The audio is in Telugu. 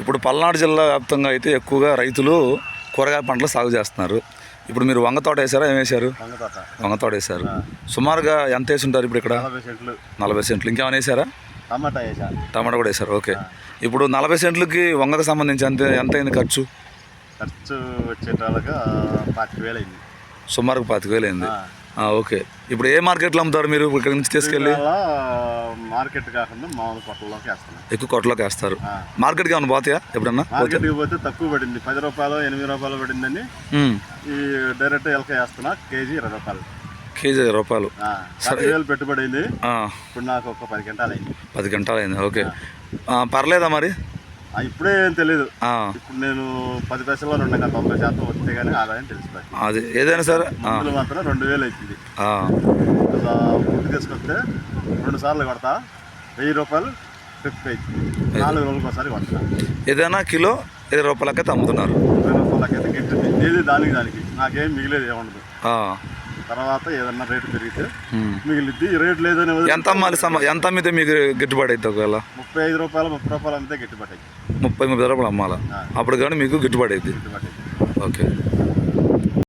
ఇప్పుడు పల్నాడు జిల్లా వ్యాప్తంగా అయితే ఎక్కువగా రైతులు కూరగాయ పంటలు సాగు చేస్తున్నారు. ఇప్పుడు మీరు వంగ తోట వేసారా ఏం వేశారు? వంగ తోట. వేశారు. సుమారుగా ఎంత వేసి ఉంటారు ఇప్పుడు ఇక్కడ? నలభై సెంట్లు. ఇంకేమైనా వేసారా టమాటా వేసా టమాటా కూడా వేశారు. ఓకే. ఇప్పుడు నలభై సెంట్లకి వంగకు సంబంధించి ఎంత ఎంత అయింది ఖర్చు? ఖర్చు వచ్చేటాలుగా పాతిక వేలు అయింది. సుమారుగా పాతిక వేలు అయింది. ఓకే. ఇప్పుడు ఏ మార్కెట్లో అమ్ముతారు మీరు ఇక్కడ నుంచి తీసుకెళ్ళి? మార్కెట్ కాకుండా మామూలు కొట్టల్లోకి వేస్తున్నాం. ఎక్కువ కొట్టలోకి వేస్తారు. మార్కెట్కి ఏమైనా పోతాయా ఎప్పుడన్నా? మార్కెట్కి పోతే తక్కువ పడింది. పది రూపాయలు ఎనిమిది రూపాయలు పడిందని. ఈ డైరెక్ట్ ఎలక వేస్తున్నా కేజీ ఇరవై రూపాయలు. కేజీ రూపాయలు. పది వేలు పెట్టుబడి అయింది. ఇప్పుడు నాకు ఒక పది గంటలు అయింది. పది గంటలు అయింది. ఓకే. పర్లేదా మరి? ఇప్పుడే ఏం తెలియదు ఇప్పుడు నేను పది పైసల్లో రెండు వందల తొంభై శాతం వస్తే కానీ ఆదాయం తెలిసిపోయింది అది ఏదైనా సరే మందులు మాత్రం రెండు వేలు అవుతుంది ఫుడ్ తీసుకొస్తే రెండు సార్లు కొడతా వెయ్యి రూపాయలు ట్రిప్ అవుతుంది నాలుగు రోజులకు ఒకసారి కొడతా. ఏదైనా కిలో ఇరవై రూపాయలకైతే అమ్ముతున్నారు. వెయ్యి రూపాయలకైతే గిట్టుంది ఏది దానికి దానికి. నాకేం మిగిలేదు ఏముండదు. తర్వాత ఏదన్నా రేటు పెరిగితే. మిగిలిద్ది. రేటు లేదని ఎంత అమ్మాలి సమ ఎంత అమ్మితే మీకు గిట్టుబాటు అవుతుంది ఒకవేళ? ముప్పై ఐదు రూపాయలు ముప్పై రూపాయలు అంతే గిట్టుబాటు అయింది ముప్పై ముప్పై రూపాయలు అమ్మాలా? అప్పుడు కానీ మీకు గిట్టుబాటు అవుతుంది ఓకే.